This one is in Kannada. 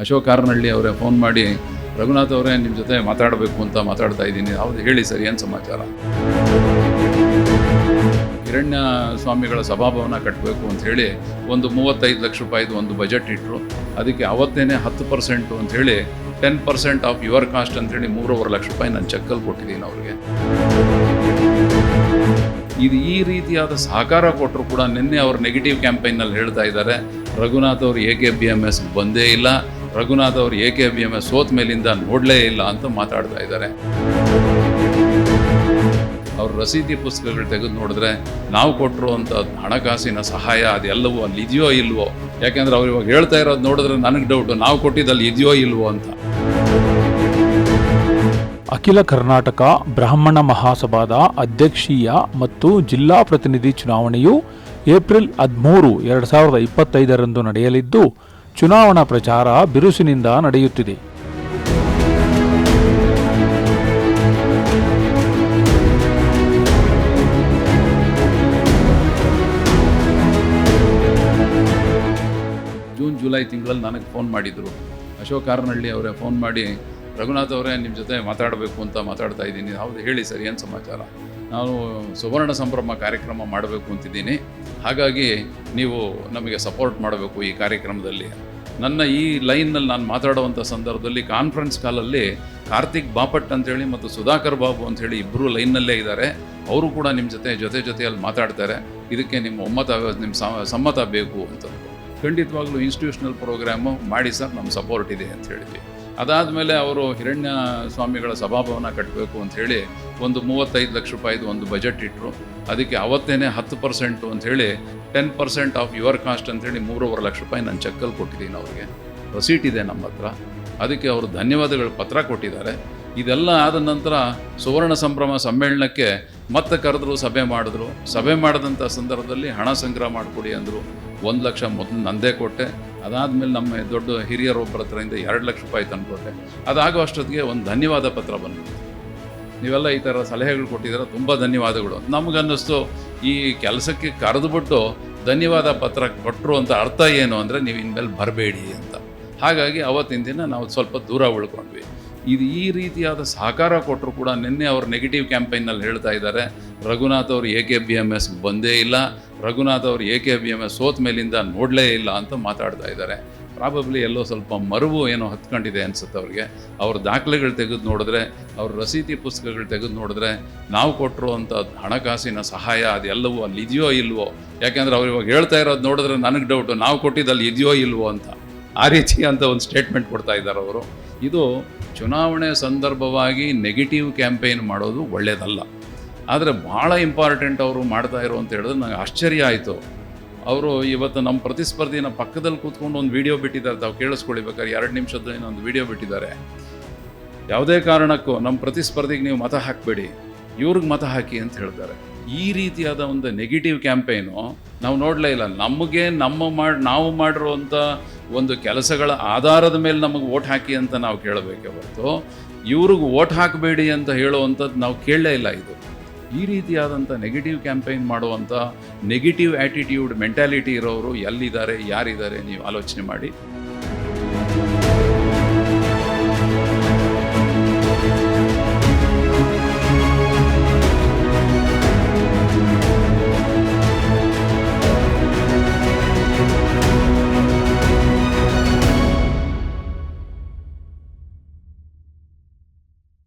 ಅಶೋಕ್ ಕಾರನಹಳ್ಳಿ ಅವರೇ ಫೋನ್ ಮಾಡಿ, ರಘುನಾಥ್ ಅವರೇ ನಿಮ್ಮ ಜೊತೆ ಮಾತಾಡಬೇಕು ಅಂತ ಮಾತಾಡ್ತಾ ಇದ್ದೀನಿ. ಹೌದು, ಹೇಳಿ ಸರ್, ಏನು ಸಮಾಚಾರ? ಹಿರಣ್ಯ ಸ್ವಾಮಿಗಳ ಸಭಾಭವನ ಕಟ್ಟಬೇಕು ಅಂತ ಹೇಳಿ ಒಂದು ಮೂವತ್ತೈದು ಲಕ್ಷ ರೂಪಾಯಿದು ಒಂದು ಬಜೆಟ್ ಇಟ್ಟರು ಅದಕ್ಕೆ ಅವತ್ತೇನೆ ಹತ್ತು ಪರ್ಸೆಂಟು ಅಂತ ಹೇಳಿ ten percent of your cost ಅಂತ ಹೇಳಿ ಮೂರುವರೆ ಲಕ್ಷ ರೂಪಾಯಿ ನಾನು ಚೆಕ್ಕಲ್ಲಿ ಕೊಟ್ಟಿದ್ದೀನಿ ಅವ್ರಿಗೆ. ಇದು ಈ ರೀತಿಯಾದ ಸಹಕಾರ ಕೊಟ್ಟರು ಕೂಡ ನಿನ್ನೆ ಅವರು ನೆಗೆಟಿವ್ ಕ್ಯಾಂಪೈನಲ್ಲಿ ಹೇಳ್ತಾ ಇದ್ದಾರೆ. ರಘುನಾಥ್ ಅವರು A K B M S ಬಂದೇ ಇಲ್ಲ. ರಘುನಾಥ್ ಅವರು A K B M S ಸೋತ್ ಮೇಲಿಂದ ನೋಡಲೇ ಇಲ್ಲ ಅಂತ ಮಾತಾಡ್ತಾ ಇದ್ದಾರೆ. ಅವ್ರ ರಸೀದಿ ಪುಸ್ತಕಗಳು ತೆಗೆದು ನೋಡಿದ್ರೆ ನಾವು ಕೊಟ್ಟಿರುವಂಥ ಹಣಕಾಸಿನ ಸಹಾಯ ಅದೆಲ್ಲವೂ ಅಲ್ಲಿ ಇದೆಯೋ ಇಲ್ವೋ? ಯಾಕೆಂದ್ರೆ ಅವ್ರು ಇವಾಗ ಹೇಳ್ತಾ ಇರೋದು ನೋಡಿದ್ರೆ ನನಗೆ ಡೌಟ್ ನಾವು ಕೊಟ್ಟಿದ್ದಲ್ಲಿ ಇದೆಯೋ ಇಲ್ವೋ ಅಂತ. ಅಖಿಲ ಕರ್ನಾಟಕ ಬ್ರಾಹ್ಮಣ ಮಹಾಸಭಾದ ಅಧ್ಯಕ್ಷೀಯ ಮತ್ತು ಜಿಲ್ಲಾ ಪ್ರತಿನಿಧಿ ಚುನಾವಣೆಯು ಏಪ್ರಿಲ್ ಹದಿಮೂರು, ಎರಡು ಸಾವಿರದ ಇಪ್ಪತ್ತೈದರಂದು ನಡೆಯಲಿದ್ದು ಚುನಾವಣಾ ಪ್ರಚಾರ ಬಿರುಸಿನಿಂದ ನಡೆಯುತ್ತಿದೆ. ಜೂನ್, ಜುಲೈ ತಿಂಗಳಲ್ಲಿ ನನಗೆ ಫೋನ್ ಮಾಡಿದರು. ಅಶೋಕ್ ಕಾರನಹಳ್ಳಿ ಅವರೇ ಫೋನ್ ಮಾಡಿ, ರಘುನಾಥ್ ಅವರೇ ನಿಮ್ಮ ಜೊತೆ ಮಾತಾಡಬೇಕು ಅಂತ ಮಾತಾಡ್ತಾ ಇದ್ದೀನಿ. ಹೌದು, ಹೇಳಿ ಸರ್, ಏನು ಸಮಾಚಾರ? ನಾನು ಸುವರ್ಣ ಸಂಭ್ರಮ ಕಾರ್ಯಕ್ರಮ ಮಾಡಬೇಕು ಅಂತಿದ್ದೀನಿ. ಹಾಗಾಗಿ ನೀವು ನಮಗೆ ಸಪೋರ್ಟ್ ಮಾಡಬೇಕು ಈ ಕಾರ್ಯಕ್ರಮದಲ್ಲಿ. ನನ್ನ ಈ ಲೈನ್ನಲ್ಲಿ ನಾನು ಮಾತಾಡುವಂಥ ಸಂದರ್ಭದಲ್ಲಿ ಕಾನ್ಫರೆನ್ಸ್ ಕಾಲಲ್ಲಿ ಕಾರ್ತಿಕ್ ಬಾಪಟ್ ಅಂತೇಳಿ ಮತ್ತು ಸುಧಾಕರ್ ಬಾಬು ಅಂತೇಳಿ ಇಬ್ಬರು ಲೈನ್ನಲ್ಲೇ ಇದ್ದಾರೆ. ಅವರು ಕೂಡ ನಿಮ್ಮ ಜೊತೆ ಜೊತೆ ಜೊತೆಯಲ್ಲಿ ಮಾತಾಡ್ತಾರೆ. ಇದಕ್ಕೆ ನಿಮ್ಮ ಒಮ್ಮತ, ನಿಮ್ಮ ಸಮ್ಮತ ಬೇಕು ಅಂತ. ಖಂಡಿತವಾಗ್ಲೂ ಇನ್ಸ್ಟಿಟ್ಯೂಷನಲ್ ಪ್ರೋಗ್ರಾಮು ಮಾಡಿ ಸರ್, ನಮ್ಮ ಸಪೋರ್ಟ್ ಇದೆ ಅಂತ ಹೇಳಿದ್ವಿ. ಅದಾದಮೇಲೆ ಅವರು ಹಿರಣ್ಯ ಸ್ವಾಮಿಗಳ ಸಭಾಭವನ ಕಟ್ಟಬೇಕು ಅಂತ ಹೇಳಿ ಒಂದು ಮೂವತ್ತೈದು ಲಕ್ಷ ರೂಪಾಯಿದು ಒಂದು ಬಜೆಟ್ ಇಟ್ಟರು ಅದಕ್ಕೆ ಅವತ್ತೇನೆ ಹತ್ತು ಪರ್ಸೆಂಟು ಅಂತ ಹೇಳಿ ten percent of your cost ಅಂತ ಹೇಳಿ ಮೂರುವರೆ ಲಕ್ಷ ರೂಪಾಯಿ ನಾನು ಚೆಕ್ಕಲ್ಲಿ ಕೊಟ್ಟಿದ್ದೀನಿ ಅವ್ರಿಗೆ. ರಸೀಟ್ ಇದೆ ನಮ್ಮ ಹತ್ರ. ಅದಕ್ಕೆ ಅವರು ಧನ್ಯವಾದಗಳ ಪತ್ರ ಕೊಟ್ಟಿದ್ದಾರೆ. ಇದೆಲ್ಲ ಆದ ನಂತರ ಸುವರ್ಣ ಸಂಭ್ರಮ ಸಮ್ಮೇಳನಕ್ಕೆ ಮತ್ತೆ ಕರೆದ್ರು, ಸಭೆ ಮಾಡಿದ್ರು. ಸಭೆ ಮಾಡಿದಂಥ ಸಂದರ್ಭದಲ್ಲಿ ಹಣ ಸಂಗ್ರಹ ಮಾಡಿಕೊಡಿ ಅಂದರು. ಒಂದು ಲಕ್ಷ ಮೊದಲು ನಂದೇ ಕೊಟ್ಟೆ. ಅದಾದಮೇಲೆ ನಮ್ಮ ದೊಡ್ಡ ಹಿರಿಯರೊಬ್ಬರ ಹತ್ರದಿಂದ ಎರಡು ಲಕ್ಷ ರೂಪಾಯಿ ತಂದುಕೊಟ್ಟೆ. ಅದಾಗೋ ಅಷ್ಟೊತ್ತಿಗೆ ಒಂದು ಧನ್ಯವಾದ ಪತ್ರ ಬಂತು. ನೀವೆಲ್ಲ ಈ ಥರ ಸಲಹೆಗಳು ಕೊಟ್ಟಿದ್ದೀರ, ತುಂಬ ಧನ್ಯವಾದಗಳು. ನಮಗನ್ನಿಸ್ತು, ಈ ಕೆಲಸಕ್ಕೆ ಕರೆದುಬಿಟ್ಟು ಧನ್ಯವಾದ ಪತ್ರ ಕೊಟ್ಟರು ಅಂತ ಅರ್ಥ ಏನು ಅಂದರೆ ನೀವು ಇನ್ಮೇಲೆ ಬರಬೇಡಿ ಅಂತ. ಹಾಗಾಗಿ ಅವತ್ತಿನ ದಿನ ನಾವು ಸ್ವಲ್ಪ ದೂರ ಉಳ್ಕೊಂಡ್ವಿ. ಇದು ಈ ರೀತಿಯಾದ ಸಹಕಾರ ಕೊಟ್ಟರು ಕೂಡ ನಿನ್ನೆ ಅವರು ನೆಗೆಟಿವ್ ಕ್ಯಾಂಪೈನಲ್ಲಿ ಹೇಳ್ತಾ ಇದ್ದಾರೆ, ರಘುನಾಥ್ ಅವರು A K B M S ಬಂದೇ ಇಲ್ಲ? ರಘುನಾಥ್ ಅವರು A K B M S ಸೋತ್ ಮೇಲಿಂದ ನೋಡಲೇ ಇಲ್ಲ? ಅಂತ ಮಾತಾಡ್ತಾ ಇದ್ದಾರೆ. ಪ್ರಾಬಬ್ಲಿ ಎಲ್ಲೋ ಸ್ವಲ್ಪ ಮರುವು ಏನೋ ಹತ್ಕೊಂಡಿದೆ ಅನ್ಸುತ್ತೆ ಅವ್ರಿಗೆ. ಅವ್ರ ದಾಖಲೆಗಳು ತೆಗೆದು ನೋಡಿದ್ರೆ, ಅವ್ರ ರಸೀತಿ ಪುಸ್ತಕಗಳು ತೆಗೆದು ನೋಡಿದ್ರೆ, ನಾವು ಕೊಟ್ಟಿರುವಂಥ ಹಣಕಾಸಿನ ಸಹಾಯ ಅದೆಲ್ಲವೂ ಅಲ್ಲಿ ಇದೆಯೋ ಇಲ್ವೋ? ಯಾಕೆಂದ್ರೆ ಅವ್ರು ಇವಾಗ ಹೇಳ್ತಾ ಇರೋದು ನೋಡಿದ್ರೆ ನನಗೆ ಡೌಟು ನಾವು ಕೊಟ್ಟಿದ್ದಲ್ಲಿ ಇದೆಯೋ ಇಲ್ವೋ ಅಂತ. ಆ ರೀತಿ ಅಂತ ಒಂದು ಸ್ಟೇಟ್ಮೆಂಟ್ ಕೊಡ್ತಾ ಇದ್ದಾರೆ ಅವರು. ಇದು ಚುನಾವಣೆ ಸಂದರ್ಭವಾಗಿ ನೆಗೆಟಿವ್ ಕ್ಯಾಂಪೇನ್ ಮಾಡೋದು ಒಳ್ಳೆಯದಲ್ಲ ಆದರೆ ಭಾಳ ಇಂಪಾರ್ಟೆಂಟ್ ಅವರು ಮಾಡ್ತಾ ಇರೋ ಅಂತ ಹೇಳಿದ್ರೆ ನನಗೆ ಆಶ್ಚರ್ಯ ಆಯಿತು. ಅವರು ಇವತ್ತು ನಮ್ಮ ಪ್ರತಿಸ್ಪರ್ಧಿನ ಪಕ್ಕದಲ್ಲಿ ಕೂತ್ಕೊಂಡು ಒಂದು ವಿಡಿಯೋ ಬಿಟ್ಟಿದ್ದಾರೆ. ತಾವು ಕೇಳಿಸ್ಕೊಳ್ಬೇಕಾದ್ರೆ ಎರಡು ನಿಮಿಷದ ಒಂದು ವಿಡಿಯೋ ಬಿಟ್ಟಿದ್ದಾರೆ. ಯಾವುದೇ ಕಾರಣಕ್ಕೂ ನಮ್ಮ ಪ್ರತಿಸ್ಪರ್ಧಿಗೆ ನೀವು ಮತ ಹಾಕಬೇಡಿ. ಇವ್ರಿಗೆ ಮತ ಹಾಕಿ ಅಂತ ಹೇಳ್ತಾರೆ. ಈ ರೀತಿಯಾದ ಒಂದು ನೆಗೆಟಿವ್ ಕ್ಯಾಂಪೇನು ನಾವು ನೋಡಲೇ ಇಲ್ಲ. ನಮಗೆ ನಮ್ಮ ಮಾಡಿ, ನಾವು ಮಾಡಿರುವಂಥ ಒಂದು ಕೆಲಸಗಳ ಆಧಾರದ ಮೇಲೆ ನಮಗೆ ಓಟ್ ಹಾಕಿ ಅಂತ ನಾವು ಕೇಳಬೇಕೆ ಹೊರತು, ಇವ್ರಿಗೆ ಓಟ್ ಹಾಕಬೇಡಿ ಅಂತ ಹೇಳುವಂಥದ್ದು ನಾವು ಕೇಳಲೇ ಇಲ್ಲ ಇದು. ಈ ರೀತಿಯಾದಂಥ ನೆಗೆಟಿವ್ ಕ್ಯಾಂಪೇನ್ ಮಾಡುವಂಥ ನೆಗೆಟಿವ್ ಆ್ಯಟಿಟ್ಯೂಡ್ ಮೆಂಟ್ಯಾಲಿಟಿ ಇರೋರು ಎಲ್ಲಿದ್ದಾರೆ, ಯಾರಿದ್ದಾರೆ ನೀವು ಆಲೋಚನೆ ಮಾಡಿ.